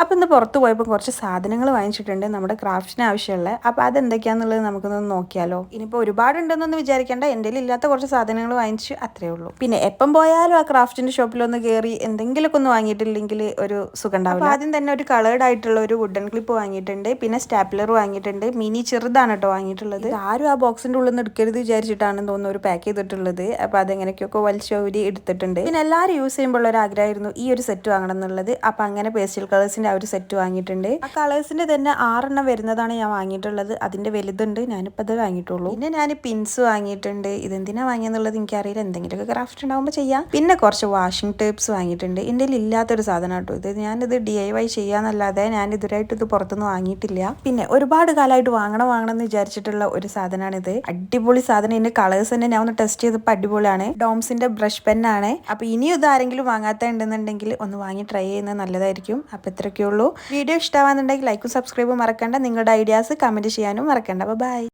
അപ്പോൾ ഇന്ന് പുറത്ത് പോയപ്പോൾ കുറച്ച് സാധനങ്ങൾ വാങ്ങിച്ചിട്ടുണ്ട് നമ്മുടെ ക്രാഫ്റ്റിന് ആവശ്യമുള്ള. അപ്പോൾ അതെന്തൊക്കെയാണെന്നുള്ളത് നമുക്കൊന്ന് നോക്കിയാലോ. ഇനിയിപ്പോൾ ഒരുപാടുണ്ടെന്നൊന്നും വിചാരിക്കേണ്ട. എന്റെ ഇല്ലാത്ത കുറച്ച് സാധനങ്ങൾ വാങ്ങിച്ചു അത്രേ ഉള്ളൂ. പിന്നെ എപ്പം പോയാലും ആ ക്രാഫ്റ്റിന്റെ ഷോപ്പിലൊന്ന് കയറി എന്തെങ്കിലുമൊക്കെ ഒന്ന് വാങ്ങിയിട്ടില്ലെങ്കിൽ ഒരു സുഖം ഉണ്ടാവില്ല ആദ്യം തന്നെ ഒരു കളേർഡ് ആയിട്ടുള്ള ഒരു വുഡൻ ക്ലിപ്പ് വാങ്ങിയിട്ടുണ്ട്. പിന്നെ സ്റ്റാപ്ലർ വാങ്ങിയിട്ടുണ്ട്. മിനി ചെറുതാണ് കേട്ടോ വാങ്ങിയിട്ടുള്ളത്. ആരും ആ ബോക്സിന്റെ ഉള്ളിൽ നിന്ന് എടുക്കരുത് വിചാരിച്ചിട്ടാണെന്ന് തോന്നുന്നു ഒരു പാക്ക് ചെയ്തിട്ടുള്ളത്. അപ്പോൾ അതെങ്ങനെയൊക്കെയൊക്കെ വലിച്ചൂരി എടുത്തിട്ടുണ്ട്. പിന്നെ എല്ലാവരും യൂസ് ചെയ്യുമ്പോൾ ഒരു ആഗ്രഹമായിരുന്നു ഈ ഒരു സെറ്റ് വാങ്ങണം എന്നുള്ളത്. അപ്പോൾ അങ്ങനെ പേസ്റ്റൽ കളേഴ്സിന്റെ ആ ഒരു സെറ്റ് വാങ്ങിയിട്ടുണ്ട്. ആ കളേഴ്സിന്റെ തന്നെ ആറെണ്ണം വരുന്നതാണ് ഞാൻ വാങ്ങിയിട്ടുള്ളത്. അതിന്റെ വലുതുണ്ട്. ഞാനിപ്പോൾ അത് വാങ്ങിയിട്ടുള്ളൂ. പിന്നെ ഞാൻ പിൻസ് വാങ്ങിയിട്ടുണ്ട്. ഇതെന്തിനാ വാങ്ങിയെന്നുള്ളത് എനിക്കറിയില്ല. എന്തെങ്കിലുമൊക്കെ ക്രാഫ്റ്റ് ഉണ്ടാകുമ്പോൾ ചെയ്യാം. പിന്നെ കുറച്ച് വാഷിംഗ് ടേപ്സ് വാങ്ങിയിട്ടുണ്ട്. എന്റെ ഇല്ലാത്തൊരു സാധനം കേട്ടോ ഇത്. ഞാനിത് ഡി ഐ വൈ ചെയ്യാന്നല്ലാതെ ഞാൻ ഇതുവരായിട്ട് ഇത് പുറത്തുനിന്ന് വാങ്ങിയിട്ടില്ല. പിന്നെ ഒരുപാട് കാലമായിട്ട് വാങ്ങണം വാങ്ങണം എന്ന് വിചാരിച്ചിട്ടുള്ള ഒരു സാധനമാണിത് അടിപൊളി സാധനം. ഇതിന്റെ കളേഴ്സ് തന്നെ ഞാൻ ഒന്ന് ടെസ്റ്റ് ചെയ്തപ്പോൾ അടിപൊളിയാണ്. ഡോംസിന്റെ ബ്രഷ് പെന്നാണ് അപ്പൊ ഇനിയും ഇത് ആരെങ്കിലും വാങ്ങാത്ത ഉണ്ടെന്നുണ്ടെങ്കിൽ ഒന്ന് വാങ്ങി ട്രൈ ചെയ്യുന്നത് നല്ലതായിരിക്കും. അപ്പൊ ഇത്രയ്ക്ക് ഉള്ളൂ വീഡിയോ ഇഷ്ടമാകുന്നുണ്ടെങ്കിൽ ലൈക്കും സബ്സ്ക്രൈബും മറക്കണ്ട. നിങ്ങളുടെ ഐഡിയാസ് കമന്റ് ചെയ്യാനും മറക്കണ്ട. ബൈ